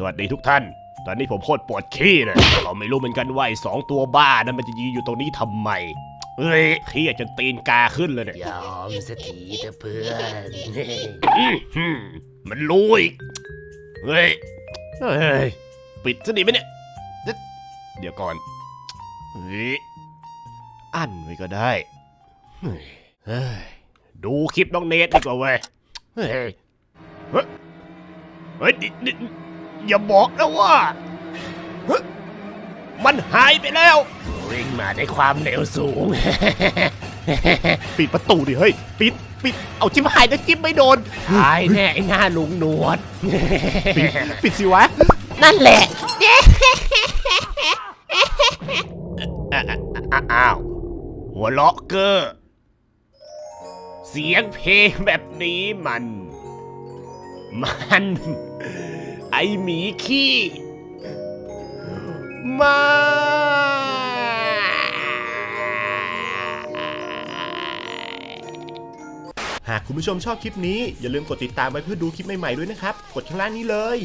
สวัสดีทุกท่าน ตอนนี้ผมโคตรปวดขี้เลยเราไม่รู้เหมือนกันว่าไอ้สองตัวบ้านั้นมันจะยืนอยู่ตรงนี้ทำไมเฮ้ยขี้จนตีนกาขึ้นเลยเนี่ยยอมสักทีเถอะเพื่อนอื้อหือมันรู้อีกเฮ้ยเฮ้ยปิดซะดีไหมเนี่ย เดี๋ยวก่อนเฮ้ยอั้นไว้ก็ได้เฮ้ยเฮ้ยดูคลิปน้องเนทดีกว่าเว้ยเฮ้ยเฮ้ยเฮ้ย อย่าบอกนะว่าเฮ้ยมันหายไปแล้ว วิ่งมาในความเร็วสูง ปิดประตูดิเฮ้ย ปิด ปิด เอาจิ้มหายนะจิ้มไม่โดน หายแน่ไอ้หน้าลุงหนวด ปิดปิดสิวะ นั่นแหละอะอะอะอ้าว หัวเราะเกอร์เสียงเพลงแบบนี้มัน มันไอหมีขี้มาหากคุณผู้ชมชอบคลิปนี้ อย่าลืมกดติดตามไว้เพื่อดูคลิปใหม่ๆด้วยนะครับ กดข้างล่างนี้เลย